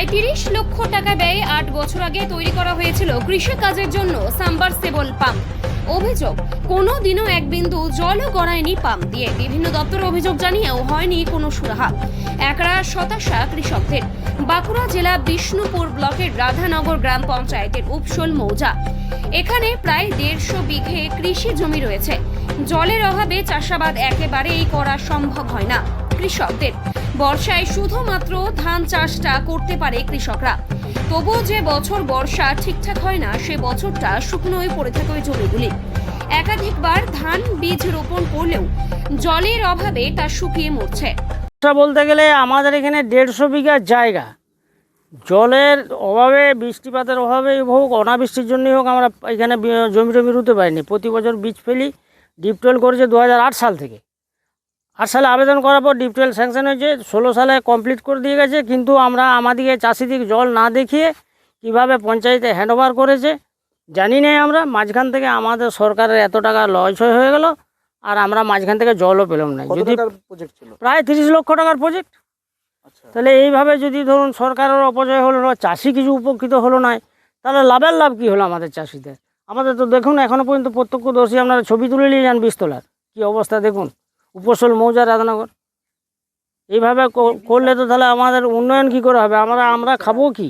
প্রায় তিরিশ লক্ষ টাকা ব্যয়ে আট বছর আগে তৈরি করা হয়েছিল কৃষি কাজের জন্য সাম্বারসেবল পাম্প। অভিযোগ, কোনো দিনও এক বিন্দু জলও গড়ায়নি পাম্প দিয়ে। বিভিন্ন দপ্তর অভিযোগ জানিয়েও হয়নি কোনো সুরাহা। একরা শতাশা কৃষকদের। বাঁকুড়া জেলা বিষ্ণুপুর ব্লকের রাধানগর গ্রাম পঞ্চায়েতের উপসল মৌজা। এখানে প্রায় দেড়শো বিঘে কৃষি জমি রয়েছে। জলের অভাবে চাষাবাদ একেবারেই করা সম্ভব হয় না। কৃষকদের বর্ষায় শুধুমাত্র ধান চাষটা করতে পারে কৃষকরা। তবুও যে বছর বর্ষা ঠিকঠাক হয় না, সে বছরটা শুকনোয় পড়ে থাকে ওই জমিগুলি। একাধিকবার ধান বীজ রোপণ করলেও জলের অভাবে তা শুকিয়ে মরছে। বলতে গেলে আমাদের এখানে দেড়শো বিঘা জায়গা। জলের অভাবে, বৃষ্টিপাতের অভাবে হোক, অনাবৃষ্টির জন্যই হোক আমরা এখানে জমি টমি রুতে পারিনি প্রতি বছর বীজ ফেলি ডিপটেল করেছে দু হাজার আট সাল থেকে। আট সালে আবেদন করার পর ডিপটেল স্যাংশন হয়েছে ষোলো সালে কমপ্লিট করে দিয়ে গেছে কিন্তু আমরা আমাদেরকে চাষিদিকে জল না দেখিয়ে কীভাবে পঞ্চায়েতে হ্যান্ডওভার করেছে জানি না আমরা। মাঝখান থেকে আমাদের সরকারের এত টাকা লয়ছয় হয়ে গেল আর আমরা মাঝখান থেকে জলও পেলাম না। যদি প্রজেক্ট ছিল? প্রায় তিরিশ লক্ষ টাকার প্রজেক্ট আচ্ছা। তাহলে এইভাবে যদি ধরুন সরকারের অপচয় হলো না চাষি কিছু উপকৃত হলো না তাহলে লাভের লাভ কী হলো আমাদের চাষিদের? আমাদের তো দেখুন এখনও পর্যন্ত প্রত্যক্ষদর্শী আপনারা ছবি তুলে নিয়ে যান বিস্তলার কী অবস্থা দেখুন? উপসল মৌজা রাধানগর। এইভাবে করলে তো তাহলে আমাদের উন্নয়ন কি করে হবে? আমরা আমরা খাব কি?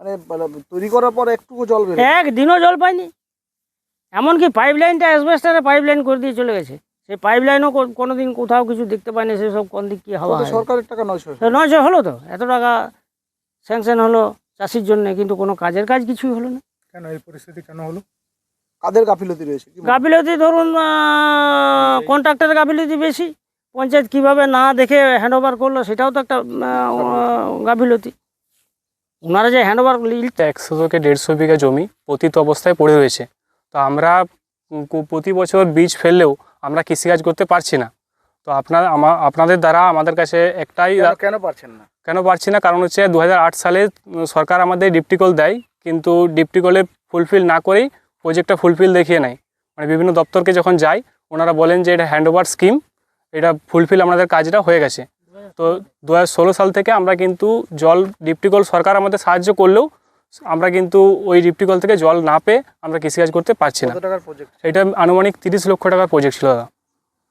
মানে মানে তৈরি করার পর একটুকু জল একদিনও জল পাইনি। এমনকি পাইপ লাইনটা অ্যাসবেস্টারে পাইপ লাইন করে দিয়ে চলে গেছে। সেই পাইপ লাইনও কোনো দিন কোথাও কিছু দেখতে পাইনি সেসব কোন দিক কী হাওয়া সরকারের টাকা নয়শো নয়শো হলো তো? এত টাকা স্যাংশন হলো চাষির জন্য কিন্তু কোনো কাজের কাজ কিছুই হলো না। কেন? এই পরিস্থিতি কেন হলো? কাদের গাফিলতি রয়েছে? গাফিলতি ধরুন কন্ট্রাক্টরের গাফিলতি বেশি। পঞ্চায়েত কীভাবে না দেখে হ্যান্ড ওভার করল সেটাও তো একটা গাফিলতি। ওনারা যে হ্যান্ড ওভার একশো থেকে দেড়শো বিঘা জমি পতিত অবস্থায় পড়ে রয়েছে। তো আমরা প্রতি বছর বীজ ফেললেও আমরা কৃষিকাজ করতে পারছি না। তো আপনার আপনাদের দ্বারা আমাদের কাছে একটাই কেন- কেন পারছেন না? কেন পারছি না? কারণ হচ্ছে দু হাজার আট সালে সরকার আমাদের ডিপটিকল দেয়। কিন্তু ডিপটিকলে ফুলফিল না করেই প্রজেক্টটা ফুলফিল দেখিয়ে নেয়। মানে বিভিন্ন দপ্তরকে যখন যাই ওনারা বলেন যে এটা হ্যান্ড ওভার স্কিম এটা ফুলফিল আমাদের কাজটা হয়ে গেছে। তো দু হাজার ষোলো সাল থেকে আমরা কিন্তু জল ডিপটিকল সরকার আমাদের সাহায্য করলেও আমরা কিন্তু ওই ডিপটিকল থেকে জল না পেয়ে আমরা কৃষিকাজ করতে পারছি না। এটা আনুমানিক তিরিশ লক্ষ টাকার প্রজেক্ট ছিল দাদা।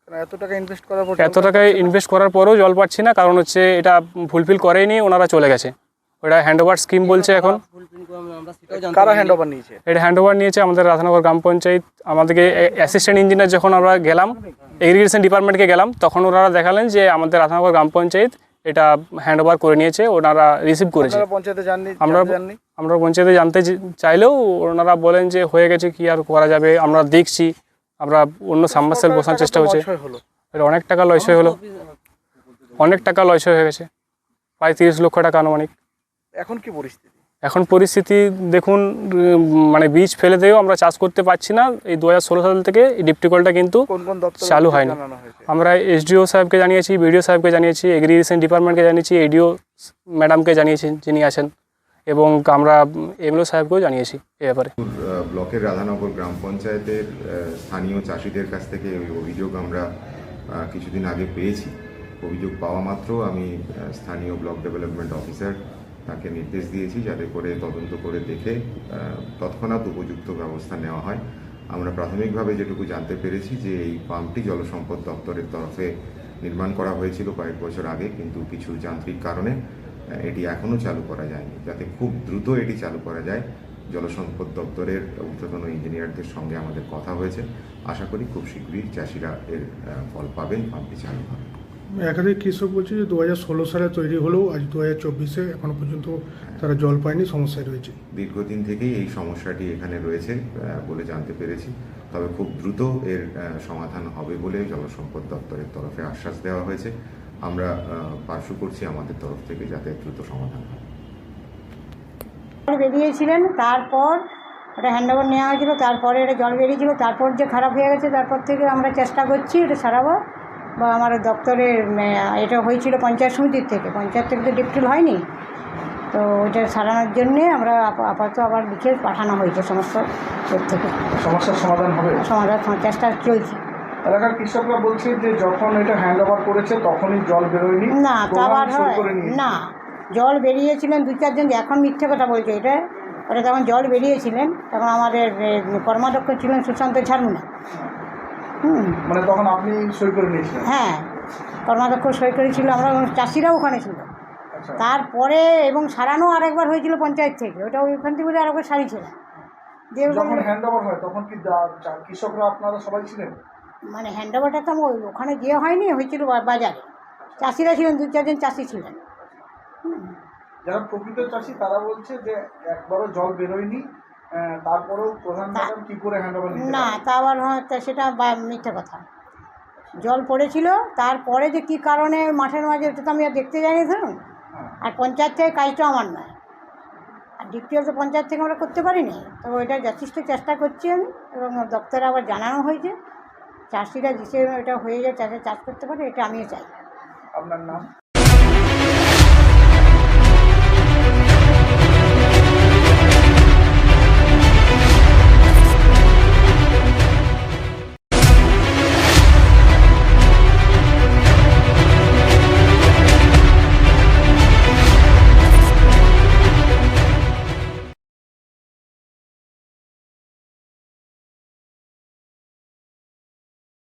এত টাকা ইনভেস্ট করার পর এত টাকায় ইনভেস্ট করার পরেও জল পাচ্ছি না কারণ হচ্ছে এটা ফুলফিল করেনি ওনারা চলে গেছে। ওটা হ্যান্ড ওভার স্কিম বলছে এখন। কারা হ্যান্ড ওভার নিয়েছে? এটা হ্যান্ড ওভার নিয়েছে আমাদের রাধানগর গ্রাম পঞ্চায়েত। আমাদেরকে অ্যাসিস্ট্যান্ট ইঞ্জিনিয়ার যখন আমরা গেলাম এগ্রিগেশন ডিপার্টমেন্টকে গেলাম তখন ওনারা দেখালেন যে আমাদের রাধানগর গ্রাম পঞ্চায়েত এটা হ্যান্ড ওভার করে নিয়েছে ওনারা রিসিভ করেছে। আমরা আমরা পঞ্চায়েতে জানতে চাইলেও ওনারা বলেন যে হয়ে গেছে কি আর করা যাবে? আমরা দেখছি আমরা অন্য সাবমার্সেল বসানোর চেষ্টা হচ্ছে। এটা অনেক টাকা লয়সই হলো। অনেক টাকা লয়সই হয়ে গেছে। প্রায় তিরিশ লক্ষ টাকা আনুমানিক। এখন কি পরিস্থিতি? এখন পরিস্থিতি দেখুন মানে বীজ ফেলে দিয়েও আমরা চাষ করতে পারছি না। এই দু হাজার ষোলো সাল থেকে এই ডিপটিকলটা কিন্তু চালু হয়নি। আমরা এসডিও সাহেবকে জানিয়েছি বিডিও সাহেবকে জানিয়েছি এগ্রিগেশন ডিপার্টমেন্টকে জানিয়েছি এডিও ম্যাডামকে জানিয়েছি যিনি আছেন এবং আমরা এমএলও সাহেবকেও জানিয়েছি এ ব্যাপারে। ব্লকের রাধানগর গ্রাম পঞ্চায়েতের স্থানীয় চাষিদের কাছ থেকে ওই অভিযোগ আমরা কিছুদিন আগে পেয়েছি। অভিযোগ পাওয়া মাত্র আমি স্থানীয় ব্লক ডেভেলপমেন্ট অফিসার তাকে নির্দেশ দিয়েছি যাতে করে তদন্ত করে দেখে তৎক্ষণাৎ উপযুক্ত ব্যবস্থা নেওয়া হয়। আমরা প্রাথমিকভাবে যেটুকু জানতে পেরেছি যে এই পাম্পটি জলসম্পদ দপ্তরের তরফে নির্মাণ করা হয়েছিল কয়েক বছর আগে, কিন্তু কিছু যান্ত্রিক কারণে এটি এখনও চালু করা যায়নি। যাতে খুব দ্রুত এটি চালু করা যায়, জলসম্পদ দপ্তরের ঊর্ধ্বতন ইঞ্জিনিয়ারদের সঙ্গে আমাদের কথা হয়েছে। আশা করি খুব শীঘ্রই চাষিরা এর ফল পাবেন, পাম্পটি চালু হবে। একাধিক কৃষক বলছে যে দু হাজার ষোলো সালে তৈরি হলেও আজ দু হাজার চব্বিশে এখনও পর্যন্ত তারা জল পায়নি সমস্যায় রয়েছে। দীর্ঘদিন থেকেই এই সমস্যাটি এখানে রয়েছে বলে জানতে পেরেছি। তবে খুব দ্রুত এর সমাধান হবে বলে জলসম্পদ দপ্তরের তরফে আশ্বাস দেওয়া হয়েছে। আমরা পার্শ্ব করছি আমাদের তরফ থেকে যাতে দ্রুত সমাধান হয়। বেরিয়েছিলেন তারপর ওটা হ্যান্ডওভার নেওয়া হয়েছিল তারপরে এটা জল বেরিয়েছিল তারপর যে খারাপ হয়ে গেছে তারপর থেকে আমরা চেষ্টা করছি এটা সারাবো। বা আমার দপ্তরের এটা হয়েছিল পঞ্চায়েত সমিতির থেকে পঞ্চায়েত থেকে তো ডিপটিল হয়নি। তো ওইটা সারানোর জন্যে আমরা আপাতত আবার লিখে পাঠানো হয়েছে সমস্ত ওর থেকে। সমস্যার সমাধান হবে? সমাধান চেষ্টা চলছে। এলাকার কৃষকরা বলছে যে যখন এটা হ্যান্ড ওভার করেছে তখনই জল বেরোয়নি না আবার না জল বেরিয়েছিলেন দু চারজন এখন মিথ্যে কথা বলছে এটা। ওটা তখন জল বেরিয়েছিলেন তখন আমাদের কর্মাধ্যক্ষ ছিলেন সুশান্ত ঝারমুনা হুম। মানে তখন আপনি সই করে নিয়েছিলেন? হ্যাঁ। কর্মাধ্যক্ষ সই করেছিল আমরা চাষিরাও ওখানে ছিল। আচ্ছা। তারপরে এবং সারানো আরেকবার হয়েছিল পঞ্চায়েত থেকে। ওটা ওইখান থেকে বোধহয় আরেকবার সারিয়েছিল দিয়ে যখন হ্যান্ড ওভার হয় তখন কি কৃষকরা আপনারা সবাই ছিলেন? মানে হ্যান্ড ওভারটা তো ওখানে গিয়ে হয়নি হয়েছিল বাজারে। চাষিরা ছিলেন দু চারজন চাষি ছিলেন। যারা প্রকৃত চাষি তারা বলছে যে একবারও জল বেরোয়নি। তারপরেও প্রধান ম্যাডাম কি করে হ্যান্ড নিতে না তা আবার হয়তো সেটা বা- মিথ্যে কথা। জল পড়েছিল তারপরে যে কি কারণে মাঠের মাঝে ওটা তো আমি আর দেখতে যাইনি ধরুন। হ্যাঁ। আর পঞ্চায়েত থেকে কাজটা আমার নয়। আর ডিপিও তো পঞ্চায়েত থেকে আমরা করতে পারিনি তো ওইটা যথেষ্ট চেষ্টা করছি আমি এবং দপ্তরে আবার জানানো হয়েছে। চাষিরা যে এটা হয়ে যায় চাষে চাষ করতে পারে এটা আমিও চাই। আপনার নাম?